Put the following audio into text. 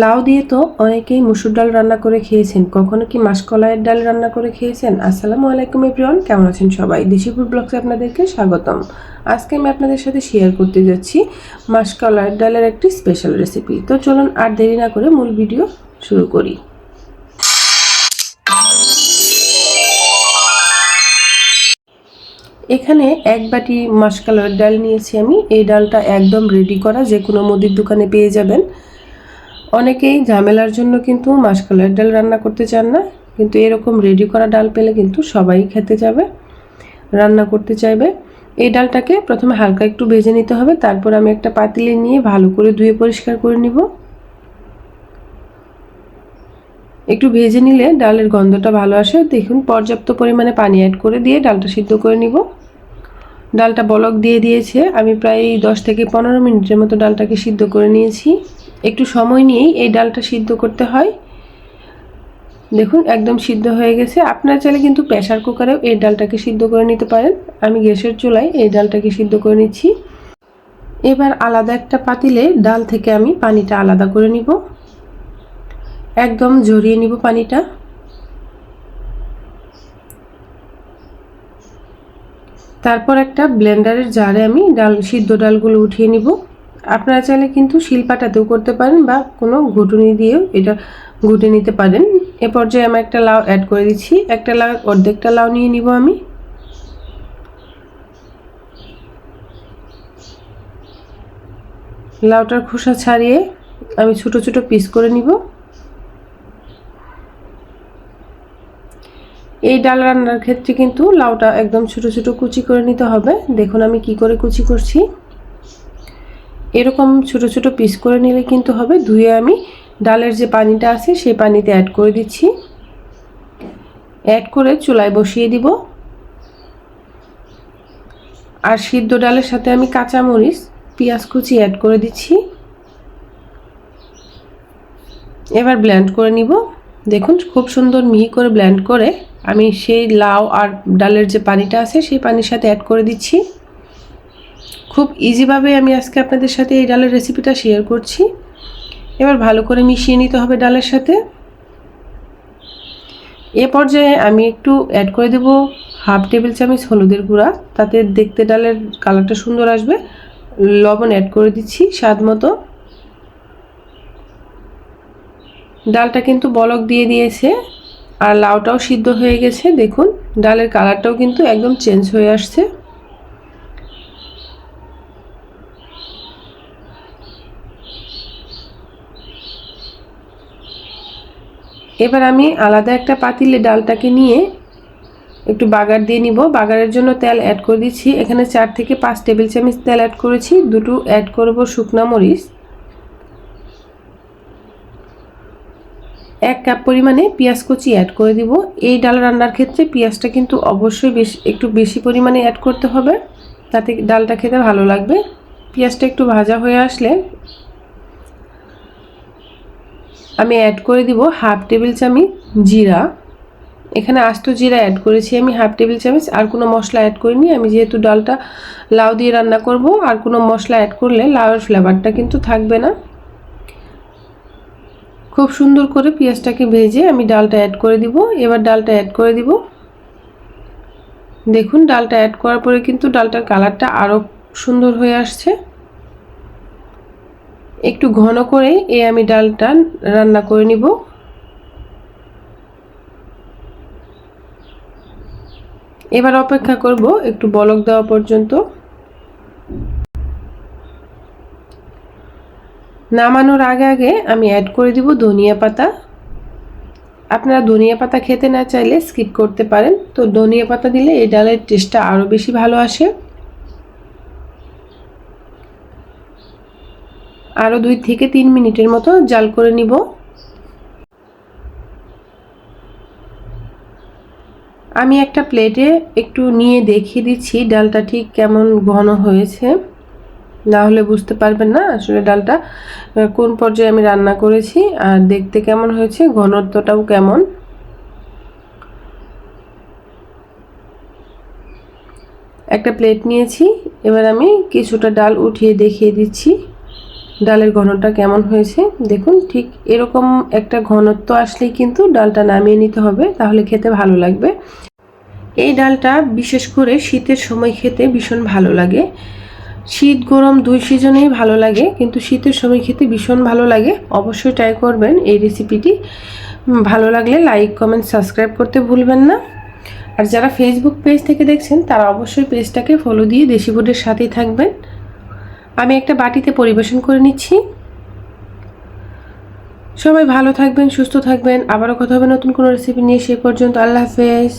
লাউ দিয়ে তো অনেকেই মুসুর ডাল রান্না করে খেয়েছেন। কখনো কি মাসকলাইয়ের ডাল রান্না করে খেয়েছেন? আসসালামু আলাইকুম এভরিওয়ান, কেমন আছেন সবাই? দেশিপুর ব্লগসে আপনাদেরকে স্বাগতম। আজকে আমি আপনাদের সাথে শেয়ার করতে যাচ্ছি মাসকলাইয়ের ডালের একটি স্পেশাল রেসিপি তো চলুন আর দেরি না করে মূল ভিডিও শুরু করি। এখানে এক বাটি মাসকালার ডাল নিয়েছি আমি। এই ডালটা একদম রেডি করা যে কোনো মুদির দোকানে পেয়ে যাবেন। অনেকেই ঝামেলার জন্য কিন্তু মাসকালার ডাল রান্না করতে চান না, কিন্তু এরকম রেডি করা ডাল পেলে কিন্তু সবাই খেতে যাবে, রান্না করতে চাইবে। এই ডালটাকে প্রথমে হালকা একটু ভেজে নিতে হবে, তারপর আমি একটা পাতিলে নিয়ে ভালো করে ধুয়ে পরিষ্কার করে নিব। একটু ভেজে নিলে ডালের গন্ধটা ভালো আসে, দেখুন পর্যাপ্ত পরিমাণে পানি অ্যাড করে দিয়ে ডালটা সিদ্ধ করে নিব। ডালটা বলক দিয়ে দিয়েছে, আমি প্রায় দশ থেকে পনেরো মিনিটের মতো ডালটাকে সিদ্ধ করে নিয়েছি। একটু সময় নিয়েই এই ডালটা সিদ্ধ করতে হয়। দেখুন, একদম সিদ্ধ হয়ে গেছে। আপনারা চাইলে কিন্তু প্রেশার কুকারেও এই ডালটাকে সিদ্ধ করে নিতে পারেন। আমি গ্যাসের চুলায় এই ডালটাকে সিদ্ধ করে নিচ্ছি। এবার আলাদা একটা পাতিলে ডাল থেকে আমি পানিটা আলাদা করে নিব। একদম ঝরিয়ে নিব পানিটা। তারপর একটা ব্লেন্ডারের জারে আমি ডাল, সিদ্ধ ডালগুলো উঠিয়ে নিব। আপনারা চাইলে কিন্তু শিলপাটাতেও করতে পারেন বা কোনো ঘুটুনি দিয়েও এটা ঘুটে নিতে পারেন। এ পর্যায়ে আমি একটা লাউ অ্যাড করে দিচ্ছি। একটা লাউ, অর্ধেকটা লাউ নিয়ে নিব আমি। লাউটার খোসা ছাড়িয়ে আমি ছোট ছোট পিস করে নিব। এই ডাল রান্নার ক্ষেত্রে কিন্তু লাউটা একদম ছোট ছোট কুচি করে নিতে হবে। দেখুন আমি কি করে কুচি করছি। এরকম ছোট ছোট পিস করে নিলে কিন্তু হবে। ধুয়ে আমি ডালের যে পানিটা আছে, সেই পানিতে অ্যাড করে দিচ্ছি। অ্যাড করে চুলায় বসিয়ে দিব। আর সিদ্ধ ডালের সাথে আমি কাঁচামরিচ, পেঁয়াজ কুচি অ্যাড করে দিচ্ছি। এবার ব্ল্যান্ড করে নিব। দেখুন, খুব সুন্দর মিহি করে ব্ল্যান্ড করে আমি সেই লাউ আর ডালের যে পানিটা আছে, সেই পানির সাথে অ্যাড করে দিচ্ছি। খুব ইজিভাবে আমি আজকে আপনাদের সাথে এই ডালের রেসিপিটা শেয়ার করছি। এবার ভালো করে মিশিয়ে নিতে হবে ডালের সাথে। এ পর্যায়ে আমি একটু অ্যাড করে দেব হাফ টেবিল চামচ হলুদের গুঁড়া। তাতে দেখতে ডালের কালারটা সুন্দর আসবে। লবণ অ্যাড করে দিচ্ছি স্বাদ মতো। ডালটা কিন্তু বলক দিয়ে দিয়েছে আর লাউটাও সিদ্ধ হয়ে গেছে। দেখুন, ডালের কালারটাও কিন্তু একদম চেঞ্জ হয়ে আসছে। এবার আমি আলাদা একটা পাতিলে ডালটাকে নিয়ে একটু বাগার দিয়ে নিব। বাগারের জন্য তেল অ্যাড করে দিচ্ছি। এখানে চার থেকে পাঁচ টেবিল চামচ তেল অ্যাড করেছি। দুটো অ্যাড করব শুকনা মরিচ। এক কাপ পরিমাণে পেঁয়াজ কুচি অ্যাড করে দিব। এই ডাল রান্নার ক্ষেত্রে পেঁয়াজটা কিন্তু অবশ্যই বেশি, একটু বেশি পরিমাণে অ্যাড করতে হবে। তাতে ডালটা খেতে ভালো লাগবে। পেঁয়াজটা একটু ভাজা হয়ে আসলে আমি অ্যাড করে দিব হাফ টেবিল চামচ জিরা। এখানে আস্ত জিরা অ্যাড করেছি আমি হাফ টেবিল চামচ। আর কোনো মশলা অ্যাড করিনি। আমি যেহেতু ডালটা লাউ দিয়ে রান্না করব, আর কোনো মশলা অ্যাড করলে লাউয়ের ফ্লেভারটা কিন্তু থাকবে না। খুব সুন্দর করে পেঁয়াজটাকে ভেজে আমি ডালটা অ্যাড করে দিব। এবার ডালটা অ্যাড করে দিব। দেখুন, ডালটা অ্যাড করার পরে কিন্তু ডালটার কালারটা আরও সুন্দর হয়ে আসছে। একটু ঘন করে এ আমি ডালটা রান্না করে নিব। এবার অপেক্ষা করব একটু বলক দেওয়া পর্যন্ত। নামানোর আগে আগে আমি অ্যাড করে দিব ধনিয়া পাতা। আপনারা ধনিয়া পাতা খেতে না চাইলে স্কিপ করতে পারেন। তো ধনিয়া পাতা দিলে এই ডালের টেস্টটা আরও বেশি ভালো আসে। আরও দুই থেকে তিন মিনিটের মতো জাল করে নিব। আমি একটা প্লেটে একটু নিয়ে দেখিয়ে দিচ্ছি ডালটা ঠিক কেমন ঘন হয়েছে। না হলে বুঝতে পারবেন না আসলে ডালটা কোন পর্যায়ে আমি রান্না করেছি আর দেখতে কেমন হয়েছে, ঘনত্বটাও কেমন। একটা প্লেট নিয়েছি, এবার আমি কিছুটা ডাল উঠিয়ে দেখিয়ে দিচ্ছি। ডালের ঘনটা কেমন হয়েছে? দেখুন, ঠিক এরকম একটা ঘনত্ব আসলেই কিন্তু ডালটা নামিয়ে নিতে হবে, তাহলে খেতে ভালো লাগবে। এই ডালটা বিশেষ করে শীতের সময় খেতে ভীষণ ভালো লাগে। শীত, গরম দুই সিজনেই ভালো লাগে, কিন্তু শীতের সময় খেতে ভীষণ ভালো লাগে। অবশ্যই ট্রাই করবেন এই রেসিপিটি ভালো লাগলে লাইক কমেন্ট সাবস্ক্রাইব করতে ভুলবেন না। আর যারা ফেসবুক পেজ থেকে দেখছেন, তারা অবশ্যই পেজটাকে ফলো দিয়ে দেশি বোর্ডের সাথেই থাকবেন। আমি একটা বাটিতে পরিবেশন করে নিচ্ছি। সবাই ভালো থাকবেন, সুস্থ থাকবেন। আবারও কথা হবে নতুন কোনো রেসিপি নিয়ে, সে পর্যন্ত আল্লাহ হাফেজ।